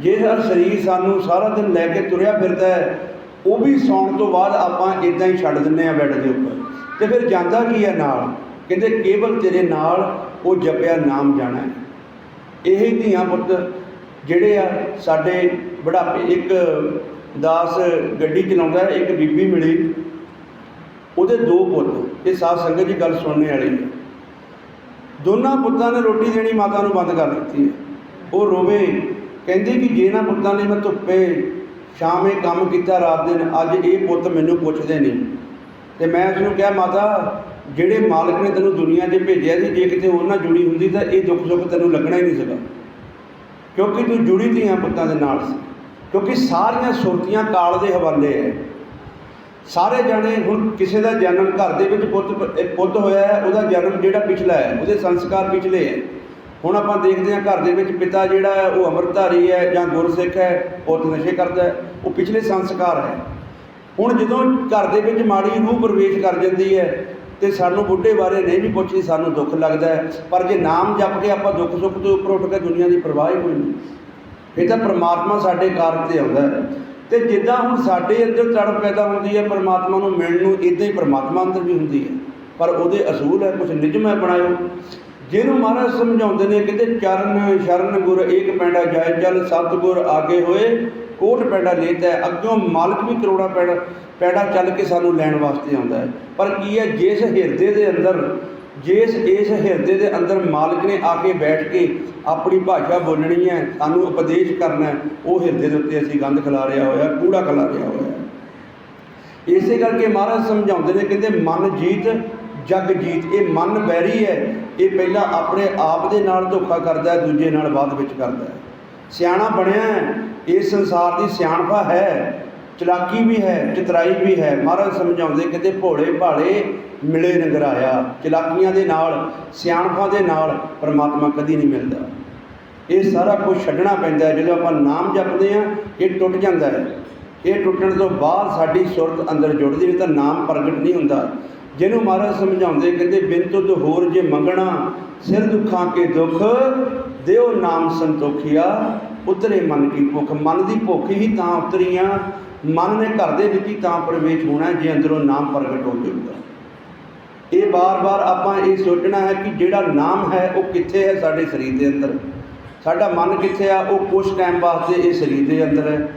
ਜੇ ਸਰੀਰ ਸਾਨੂੰ ਸਾਰਾ ਦਿਨ ਲੈ ਕੇ ਤੁਰਿਆ ਫਿਰਦਾ ਹੈ ਉਹ ਵੀ ਸੌਣ ਤੋਂ ਬਾਅਦ ਆਪਾਂ ਇਦਾਂ ਹੀ ਛੱਡ ਦਿੰਨੇ ਆ ਬੈੱਡ ਦੇ ਉੱਪਰ। ਤੇ ਫਿਰ ਜਾਂਦਾ ਕੀ ਹੈ ਨਾਲ? ਕਹਿੰਦੇ ਕੇਵਲ ਤੇਰੇ ਨਾਲ ਉਹ ਜਪਿਆ ਨਾਮ ਜਾਣਾ ਇਹ ਧੀਆਂ ਪੁੱਤ ਜਿਹੜੇ ਆ ਸਾਡੇ ਬੁਢਾਪੇ, ਇੱਕ ਦਾਸ ਗੱਡੀ ਚਲਾਉਂਦਾ, ਇੱਕ ਬੀਬੀ ਮਿਲੀ। ਉਹਦੇ ਦੋ ਪੁੱਤ, ਇਹ ਸਾਧ ਸੰਗਤ ਦੀ ਗੱਲ ਸੁਣਨੇ ਵਾਲੀ ਹੈ। ਦੋਨਾਂ ਪੁੱਤਾਂ ਨੇ ਰੋਟੀ ਦੇਣੀ, ਮਾਤਾ ਨੂੰ ਬੰਦ ਕਰ ਦਿੱਤੀ ਹੈ। ਉਹ ਰੋਵੇ, ਕਹਿੰਦੀ ਕਿ ਜੇ ਨਾ ਪੁੱਤਾਂ ਨੇ ਮੈਂ ਧੁੱਪੇ ਸ਼ਾਮੇ ਕੰਮ ਕੀਤਾ, ਰਾਤ ਦਿਨ, ਅੱਜ ਇਹ ਪੁੱਤ ਮੈਨੂੰ ਪੁੱਛਦੇ ਨਹੀਂ ਤੇ ਮੈਂ ਉਸ ਨੂੰ ਕਿਹਾ, ਮਾਤਾ, ਜਿਹੜੇ ਮਾਲਕ ਨੇ ਤੈਨੂੰ ਦੁਨੀਆ 'ਚ ਭੇਜਿਆ ਸੀ, ਜੇ ਕਿਤੇ ਉਹਨਾਂ ਜੁੜੀ ਹੁੰਦੀ ਤਾਂ ਇਹ ਦੁੱਖ ਸੁੱਖ ਤੈਨੂੰ ਲੱਗਣਾ ਹੀ ਨਹੀਂ ਸੀਗਾ। ਕਿਉਂਕਿ ਤੂੰ ਜੁੜੀ ਧੀਆਂ ਪੁੱਤਾਂ ਦੇ ਨਾਲ ਸੀ। ਕਿਉਂਕਿ ਸਾਰੀਆਂ ਸੁਰਤੀਆਂ ਕਾਲ ਦੇ ਹਵਾਲੇ ਹੈ। ਸਾਰੇ ਜਾਣੇ ਹੁਣ ਕਿਸੇ ਦਾ ਜਨਮ ਘਰ ਦੇ ਵਿੱਚ ਪੁੱਤ ਪੁੱਤ ਹੋਇਆ ਹੈ, ਉਹਦਾ ਜਨਮ ਜਿਹੜਾ ਪਿਛਲਾ ਹੈ, ਉਹਦੇ ਸੰਸਕਾਰ ਪਿਛਲੇ ਹੈ। ਹੁਣ ਆਪਾਂ ਦੇਖਦੇ ਹਾਂ ਘਰ ਦੇ ਵਿੱਚ ਪਿਤਾ ਜਿਹੜਾ ਹੈ, ਉਹ ਅੰਮ੍ਰਿਤਧਾਰੀ ਹੈ ਜਾਂ ਗੁਰਸਿੱਖ ਹੈ, ਉਹ ਨਸ਼ੇ ਕਰਦਾ ਹੈ, ਉਹ ਪਿਛਲੇ ਸੰਸਕਾਰ ਹੈ। ਹੁਣ ਜਦੋਂ ਘਰ ਦੇ ਵਿੱਚ ਮਾੜੀ ਰੂਹ ਪ੍ਰਵੇਸ਼ ਕਰ ਜਾਂਦੀ ਹੈ ਤੇ ਸਾਨੂੰ ਬੁੱਢੇ ਬਾਰੇ ਨਹੀਂ ਵੀ ਪੁੱਛਦੀ ਸਾਨੂੰ ਦੁੱਖ ਲੱਗਦਾ ਪਰ ਜੇ ਨਾਮ ਜਪ ਕੇ ਆਪਾਂ ਦੁੱਖ ਸੁੱਖ ਤੋਂ ਉੱਪਰ ਉੱਠ ਕੇ ਦੁਨੀਆ ਦੀ ਪਰਵਾਹ ਹੀ ਕੋਈ ਨਹੀਂ। ਇਹ ਤਾਂ ਪ੍ਰਮਾਤਮਾ ਸਾਡੇ ਕਾਰਜ ਤੇ ਆਉਂਦਾ ਹੈ। ਤੇ ਜਿੱਦਾਂ ਹੁਣ ਸਾਡੇ ਅੰਦਰ ਤੜਪ ਪੈਦਾ ਹੁੰਦੀ ਹੈ, ਪ੍ਰਮਾਤਮਾ ਨੂੰ ਮਿਲਣ ਨੂੰ ਇਦਾਂ ਹੀ ਪ੍ਰਮਾਤਮਾ ਅੰਦਰ ਵੀ ਹੁੰਦੀ ਹੈ। ਪਰ ਉਹਦੇ ਅਸੂਲ ਹੈ ਕੁਝ ਨਿਯਮ ਹੈ ਬਣਾਇਓ। ਜਿਹਨੂੰ ਮਹਾਰਾਜ ਸਮਝਾਉਂਦੇ ਨੇ ਕਹਿੰਦੇ ਚਰਨ, ਸ਼ਰਨ ਗੁਰ ਏਕ ਪੈਂਡਾ ਜਾਏ, ਚੱਲ ਸਤਿਗੁਰ ਆਗੇ ਹੋਏ, ਕੋਟ ਪੈਂਡਾ ਲੇਤਾ ਹੈ ਅੱਗੋਂ ਮਾਲਕ ਵੀ ਕਰੋੜਾ ਪੈਂਡਾ ਪੈਂਡਾ ਚੱਲ ਕੇ ਸਾਨੂੰ ਲੈਣ ਵਾਸਤੇ ਆਉਂਦਾ ਹੈ। ਪਰ ਕੀ ਹੈ, ਜਿਸ ਹਿਰਦੇ ਦੇ ਅੰਦਰ, ਜਿਸ ਇਸ ਹਿਰਦੇ ਦੇ ਅੰਦਰ ਮਾਲਕ ਨੇ ਆ ਕੇ ਬੈਠ ਕੇ ਆਪਣੀ ਭਾਸ਼ਾ ਬੋਲਣੀ ਹੈ, ਸਾਨੂੰ ਉਪਦੇਸ਼ ਕਰਨਾ ਹੈ, ਉਹ ਹਿਰਦੇ ਦੇ ਉੱਤੇ ਅਸੀਂ ਗੰਦ ਖਿਲਾ ਰਿਹਾ ਹੋਇਆ, ਕੂੜਾ ਖਿਲਾ ਰਿਹਾ ਹੋਇਆ। ਇਸੇ ਕਰਕੇ ਮਹਾਰਾਜ ਸਮਝਾਉਂਦੇ ਨੇ ਕਹਿੰਦੇ ਮਨ ਜੀਤ ਜਗ ਜੀਤ, ਇਹ ਮਨ ਬੈਰੀ ਹੈ, ਇਹ ਪਹਿਲਾਂ ਆਪਣੇ ਆਪ ਦੇ ਨਾਲ ਧੋਖਾ ਕਰਦਾ ਹੈ, ਦੂਜੇ ਨਾਲ ਬਾਅਦ ਵਿੱਚ ਕਰਦਾ ਹੈ। ਸਿਆਣਾ ਬਣਿਆ ਹੈ ਇਸ ਸੰਸਾਰ ਦੀ ਸਿਆਣਪਾ ਹੈ, ਚਲਾਕੀ ਵੀ ਹੈ, ਚਤਰਾਈ ਵੀ ਹੈ। ਮਹਾਰਾਜ ਸਮਝਾਉਂਦੇ ਕਿਤੇ ਭੋਲੇ ਭਾਲੇ ਮਿਲੇ ਨਗਰਾਇਆ ਚਲਾਕੀਆਂ ਦੇ ਨਾਲ, ਸਿਆਣਪਾਂ ਦੇ ਨਾਲ ਪਰਮਾਤਮਾ ਕਦੀ ਨਹੀਂ ਮਿਲਦਾ। ਇਹ ਸਾਰਾ ਕੁਝ ਛੱਡਣਾ ਪੈਂਦਾ ਹੈ। ਜਦੋਂ ਆਪਾਂ ਨਾਮ ਜਪਦੇ ਹਾਂ, ਇਹ ਟੁੱਟ ਜਾਂਦਾ ਹੈ। ਇਹ ਟੁੱਟਣ ਤੋਂ ਬਾਅਦ ਸਾਡੀ ਸੁਰਤ ਅੰਦਰ ਜੁੜਦੀ ਨਹੀਂ ਤਾਂ ਨਾਮ ਪ੍ਰਗਟ ਨਹੀਂ ਹੁੰਦਾ। ਜਿਹਨੂੰ ਮਹਾਰਾਜ ਸਮਝਾਉਂਦੇ ਕਹਿੰਦੇ, ਬਿਨ ਤੁਧ ਹੋਰ ਜੇ ਮੰਗਣਾ, ਸਿਰ ਦੁੱਖਾਂ ਕੇ ਦੁੱਖ, ਦਿਓ ਨਾਮ ਸੰਤੋਖਿਆ, ਉਤਰੇ ਮਨ ਕੀ ਭੁੱਖ। ਮਨ ਦੀ ਭੁੱਖ ਹੀ ਤਾਂ ਉਤਰੀਆਂ, ਮਨ ਨੇ ਘਰ ਦੇ ਵਿੱਚ ਹੀ ਤਾਂ ਪ੍ਰਵੇਸ਼ ਹੋਣਾ ਜੇ ਅੰਦਰੋਂ ਨਾਮ ਪ੍ਰਗਟ ਹੋ ਜਾਊਗਾ। ਇਹ ਬਾਰ-ਬਾਰ ਆਪਾਂ ਇਹ ਸੋਚਣਾ ਹੈ ਕਿ ਜਿਹੜਾ ਨਾਮ ਹੈ, ਉਹ ਕਿੱਥੇ ਹੈ ਸਾਡੇ ਸਰੀਰ ਦੇ ਅੰਦਰ? ਸਾਡਾ ਮਨ ਕਿੱਥੇ ਆ? ਉਹ ਕੁਝ ਟਾਈਮ ਵਾਸਤੇ ਇਹ ਸਰੀਰ ਦੇ ਅੰਦਰ ਹੈ।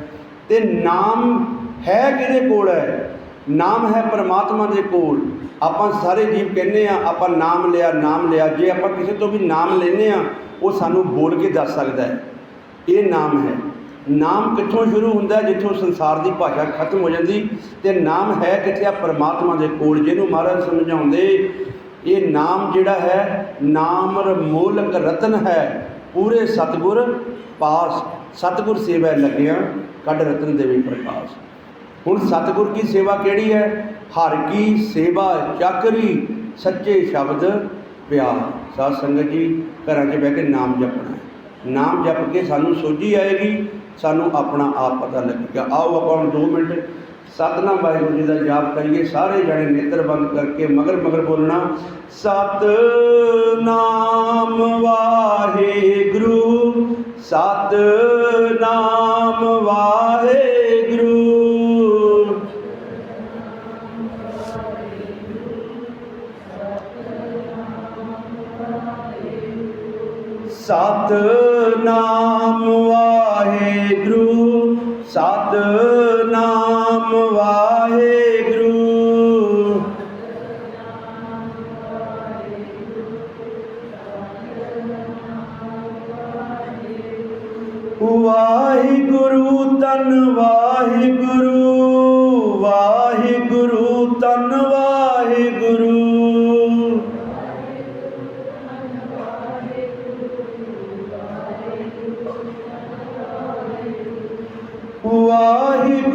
ਤੇ ਨਾਮ ਹੈ ਕਿਹਦੇ ਕੋਲ ਹੈ? ਨਾਮ ਹੈ ਪਰਮਾਤਮਾ ਦੇ ਕੋਲ। ਆਪਾਂ ਸਾਰੇ ਜੀਵ ਕਹਿੰਦੇ ਆ ਆਪਾਂ ਨਾਮ ਲਿਆ ਨਾਮ ਲਿਆ। ਜੇ ਆਪਾਂ ਕਿਸੇ ਤੋਂ ਵੀ ਨਾਮ ਲੈਨੇ ਆ ਉਹ ਸਾਨੂੰ ਬੋਲ ਕੇ ਦੱਸ ਸਕਦਾ ਹੈ। ਇਹ ਨਾਮ ਹੈ। ਨਾਮ ਕਿੱਥੋਂ ਸ਼ੁਰੂ ਹੁੰਦਾ ਜਿੱਥੋਂ ਸੰਸਾਰ ਦੀ ਭਾਸ਼ਾ ਖਤਮ ਹੋ ਜਾਂਦੀ। ਤੇ ਨਾਮ ਹੈ ਕਿੱਥੇ? ਆ ਪਰਮਾਤਮਾ ਦੇ ਕੋਲ। ਜਿਹਨੂੰ ਮਹਾਰਾਜ ਸਮਝਾਉਂਦੇ, ਇਹ ਨਾਮ ਜਿਹੜਾ ਹੈ ਨਾਮ ਮੂਲਕ ਰਤਨ ਹੈ। ਪੂਰੇ ਸਤਗੁਰ ਪਾਸ। ਸਤਗੁਰ ਸੇਵਾ ਲੱਗਿਆ, ਕੱਢ ਰਤਨ ਦੇਵੇ ਪ੍ਰਕਾਸ਼। ਹੁਣ ਸਤਗੁਰ ਕੀ ਸੇਵਾ ਕਿਹੜੀ ਹੈ? ਹਰ ਕੀ ਸੇਵਾ ਚੱਕਰੀ ਸੱਚੇ ਸ਼ਬਦ ਪਿਆਰ। ਸਾਧ ਸੰਗਤ ਜੀ, ਘਰਾਂ 'ਚ ਬਹਿ ਕੇ ਨਾਮ ਜਪਣਾ ਨਾਮ ਜਪ ਕੇ ਸਾਨੂੰ ਸੋਝੀ ਆਏਗੀ, ਸਾਨੂੰ ਆਪਣਾ ਆਪ ਪਤਾ ਲੱਗੇਗਾ। ਆਓ ਆਪਾਂ ਹੁਣ 2 ਮਿੰਟ ਸਤਨਾਮ ਵਾਹਿਗੁਰੂ ਜੀ ਦਾ ਜਾਪ ਕਰੀਏ। ਸਾਰੇ ਜਣੇ ਨੇਤਰ ਬੰਦ ਕਰਕੇ ਮਗਰ ਮਗਰ ਬੋਲਣਾ, ਸਤਨਾਮ ਵਾਹਿਗੁਰੂ ਸਤਨਾਮ ਵਾਹਿਗੁਰੂ ਸਤਨਾਮ ਵਾਹਿਗੁਰੂ ਸਤਨਾਮ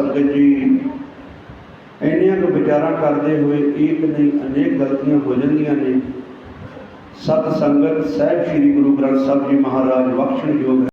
ਸੰਗਤ ਜੀ। ਇੰਨੀਆਂ ਕੁ ਵਿਚਾਰਾਂ ਕਰਦੇ ਹੋਏ ਇੱਕ ਨਹੀਂ ਅਨੇਕ ਗਲਤੀਆਂ ਹੋ ਜਾਂਦੀਆਂ ਨੇ। ਸਤ ਸੰਗਤ, ਸਹਿਬ ਸ੍ਰੀ ਗੁਰੂ ਗ੍ਰੰਥ ਸਾਹਿਬ ਜੀ ਮਹਾਰਾਜ ਬਖਸ਼ਣਯੋਗ